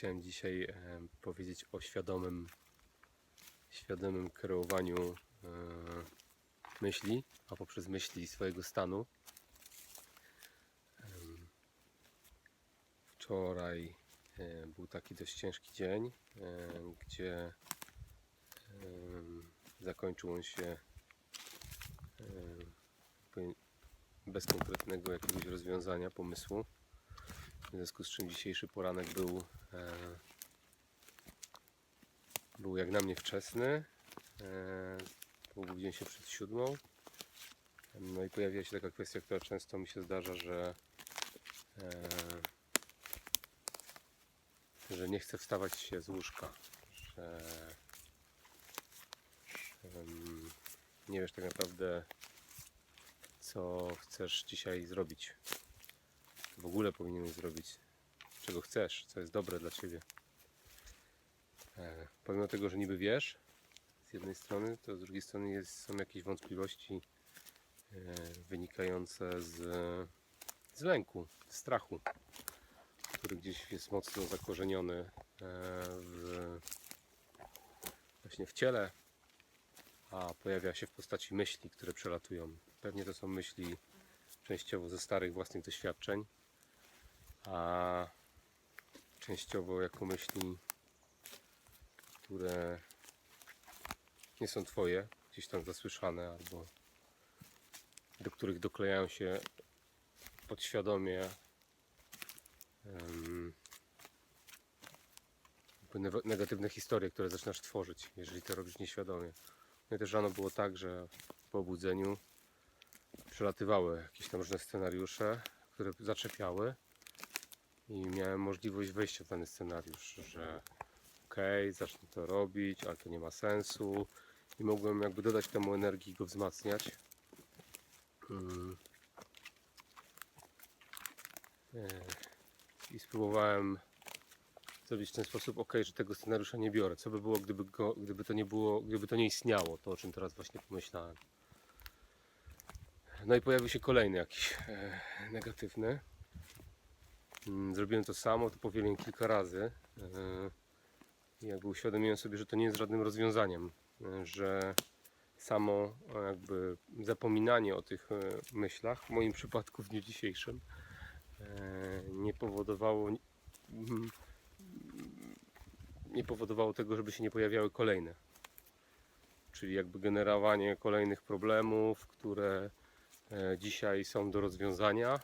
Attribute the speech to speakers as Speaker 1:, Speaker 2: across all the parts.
Speaker 1: chciałem dzisiaj e, powiedzieć o świadomym, świadomym kreowaniu e, myśli, a poprzez myśli swojego stanu. Wczoraj e, był taki dość ciężki dzień, gdzie zakończył on się bez konkretnego jakiegoś rozwiązania, pomysłu. W związku z czym dzisiejszy poranek był, e, był jak na mnie wczesny. E, obudziłem się przed siódmą. No i pojawiła się taka kwestia, która często mi się zdarza, że, e, że nie chcę wstawać się z łóżka. Że nie wiesz tak naprawdę, co chcesz dzisiaj zrobić w ogóle powinieneś zrobić, czego chcesz, co jest dobre dla ciebie. E, pomimo tego, że niby wiesz, z jednej strony, to z drugiej strony jest, są jakieś wątpliwości e, wynikające z, z lęku, z strachu, który gdzieś jest mocno zakorzeniony e, w, właśnie w ciele, a pojawia się w postaci myśli, które przelatują. Pewnie to są myśli częściowo ze starych własnych doświadczeń, a częściowo jako myśli, które nie są Twoje, gdzieś tam zasłyszane, albo do których doklejają się podświadomie ne- negatywne historie, które zaczynasz tworzyć, jeżeli to robisz nieświadomie. No i też rano było tak, że po obudzeniu przelatywały jakieś tam różne scenariusze, które zaczepiały i miałem możliwość wejścia w dany scenariusz, że okej, zacznę to robić, ale to nie ma sensu i mogłem jakby dodać temu energii i go wzmacniać. Mm. E, I spróbowałem zrobić w ten sposób, ok, że tego scenariusza nie biorę. Co by było, gdyby, go, gdyby to nie było, gdyby to nie istniało, to o czym teraz właśnie pomyślałem. No i pojawił się kolejny jakiś e, negatywny. Mm, Zrobiłem to samo, to powieliłem kilka razy. e, jakby uświadomiłem sobie, że to nie jest żadnym rozwiązaniem, e, że samo e, jakby zapominanie o tych myślach, w moim przypadku w dniu dzisiejszym, nie powodowało mm, nie powodowało tego, żeby się nie pojawiały kolejne. Czyli jakby generowanie kolejnych problemów, które dzisiaj są do rozwiązania.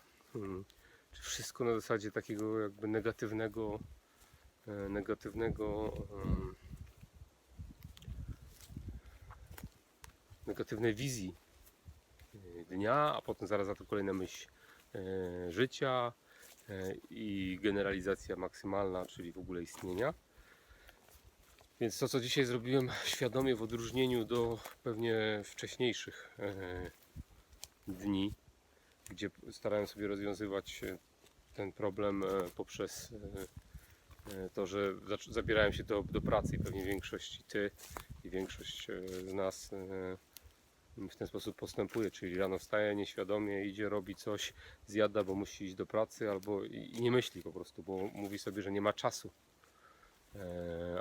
Speaker 1: Wszystko na zasadzie takiego jakby negatywnego, e, negatywnego, negatywnej wizji e, dnia, a potem zaraz za to kolejna myśl e, życia i generalizacja maksymalna, czyli w ogóle istnienia. Więc to, co dzisiaj zrobiłem świadomie w odróżnieniu do pewnie wcześniejszych dni, gdzie starałem sobie rozwiązywać e, ten problem e, poprzez e, to, że zabierałem się do, do pracy i pewnie większość i ty i większość z nas w ten sposób postępuje, czyli rano wstaje nieświadomie, idzie, robi coś, zjada, bo musi iść do pracy, albo i nie myśli po prostu, bo mówi sobie, że nie ma czasu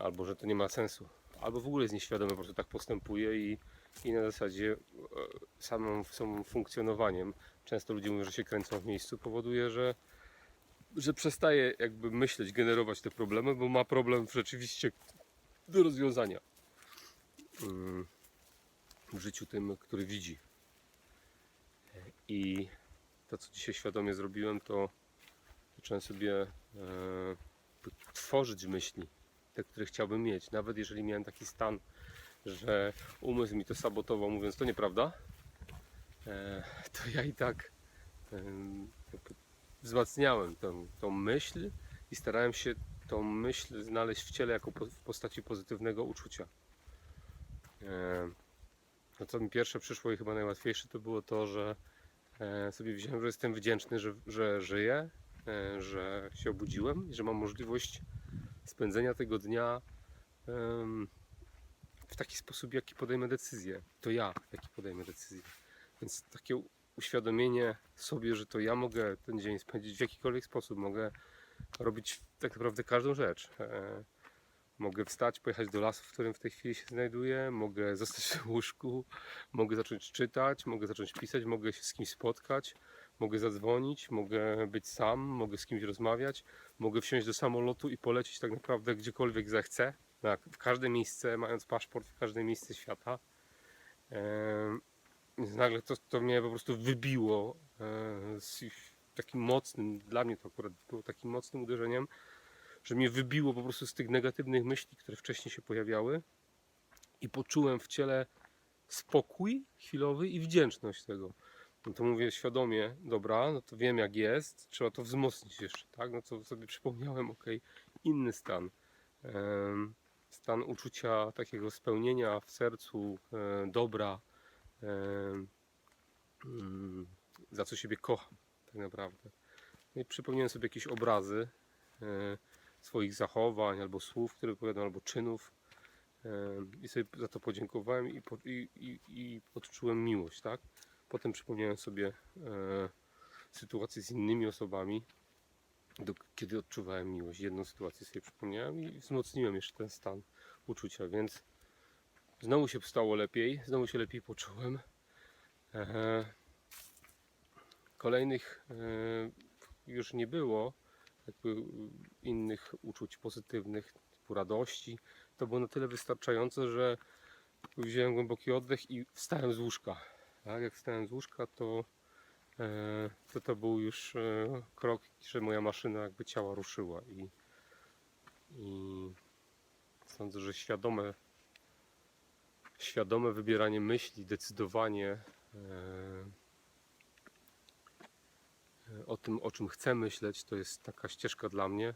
Speaker 1: albo że to nie ma sensu, albo w ogóle jest nieświadomy, po prostu tak postępuje i, i na zasadzie e, samym, funkcjonowaniem, często ludzie mówią, że się kręcą w miejscu, powoduje, że, że przestaje jakby myśleć, generować te problemy, bo ma problem rzeczywiście do rozwiązania mm, w życiu tym, który widzi. I to, co dzisiaj świadomie zrobiłem, to zacząłem sobie e, tworzyć myśli, te, które chciałbym mieć. Nawet jeżeli miałem taki stan, że umysł mi to sabotował, mówiąc to nieprawda, e, to ja i tak wzmacniałem tą, tą myśl i starałem się tą myśl znaleźć w ciele jako po, w postaci pozytywnego uczucia. E, no co mi pierwsze przyszło i chyba najłatwiejsze to było to, że e, sobie wziąłem, że jestem wdzięczny, że, że żyję, że się obudziłem i że mam możliwość spędzenia tego dnia w taki sposób, jaki podejmę decyzję. To ja, jaki podejmę decyzję. Więc takie uświadomienie sobie, że to ja mogę ten dzień spędzić w jakikolwiek sposób, mogę robić tak naprawdę każdą rzecz. E, mogę wstać, pojechać do lasu, w którym w tej chwili się znajduję, mogę zostać w łóżku, mogę zacząć czytać, mogę zacząć pisać, mogę się z kimś spotkać, mogę zadzwonić, mogę być sam, mogę z kimś rozmawiać, mogę wsiąść do samolotu i polecieć tak naprawdę gdziekolwiek zechcę, w każde miejsce, mając paszport, w każde miejsce świata. Więc nagle to, to mnie po prostu wybiło e, z takim mocnym, dla mnie to akurat było takim mocnym uderzeniem, że mnie wybiło po prostu z tych negatywnych myśli, które wcześniej się pojawiały i poczułem w ciele spokój chwilowy i wdzięczność tego. No to mówię świadomie, dobra, no to wiem jak jest, trzeba to wzmocnić jeszcze, tak? No to sobie przypomniałem, ok, inny stan. Em, Stan uczucia takiego spełnienia w sercu, e, dobra, em, mm, za co siebie kocham, tak naprawdę. No i przypomniałem sobie jakieś obrazy e, swoich zachowań, albo słów, które wypowiadam, albo czynów. I sobie za to podziękowałem i, i, i, i odczułem miłość, tak? Potem przypomniałem sobie e, sytuacje z innymi osobami, do, kiedy odczuwałem miłość. Jedną sytuację sobie przypomniałem i wzmocniłem jeszcze ten stan uczucia, więc znowu się stało lepiej, znowu się lepiej poczułem. Kolejnych e, już nie było jakby innych uczuć pozytywnych, typu radości. To było na tyle wystarczające, że wziąłem głęboki oddech i wstałem z łóżka. Tak, jak wstałem z łóżka, to e, to, to był już e, krok, że moja maszyna jakby ciała ruszyła i, i sądzę, że świadome świadome wybieranie myśli, decydowanie e, e, o tym, o czym chcę myśleć, to jest taka ścieżka dla mnie,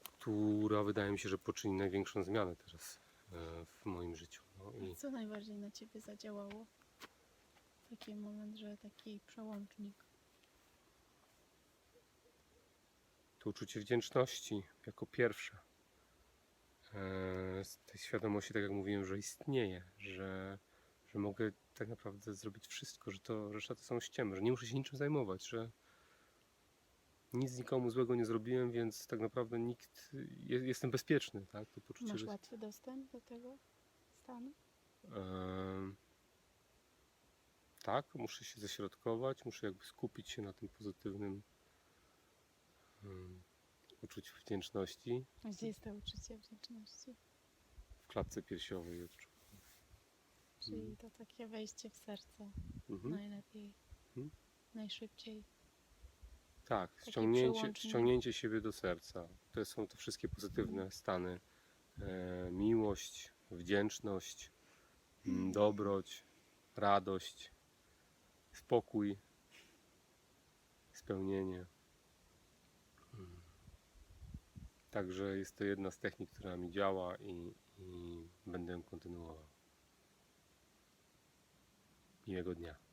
Speaker 1: która wydaje mi się, że poczyni największą zmianę teraz e, w moim życiu. No i
Speaker 2: Co najbardziej na ciebie zadziałało? Taki moment, że taki przełącznik.
Speaker 1: to uczucie wdzięczności jako pierwsze. E, Z tej świadomości, tak jak mówiłem, że istnieje, że, że mogę tak naprawdę zrobić wszystko, że to reszta to są ściemy, że nie muszę się niczym zajmować, że nic nikomu złego nie zrobiłem, więc tak naprawdę nikt, je- jestem bezpieczny, tak? To poczucie,
Speaker 2: Masz
Speaker 1: że,
Speaker 2: łatwy dostęp do tego stanu?
Speaker 1: Tak, muszę się ześrodkować, muszę jakby skupić się na tym pozytywnym em, uczuciu wdzięczności
Speaker 2: A Gdzie jest to uczucie wdzięczności?
Speaker 1: w klatce piersiowej. odczuwam.
Speaker 2: Czyli to takie wejście w serce
Speaker 1: Mhm.
Speaker 2: najlepiej,
Speaker 1: Mhm.
Speaker 2: najszybciej.
Speaker 1: Tak,
Speaker 2: Taki
Speaker 1: ściągnięcie, ściągnięcie siebie do serca. To są te wszystkie pozytywne stany. E, miłość, wdzięczność, mm, dobroć, radość, spokój, spełnienie. Także jest to jedna z technik, która mi działa i, i będę ją kontynuował. Miłego dnia.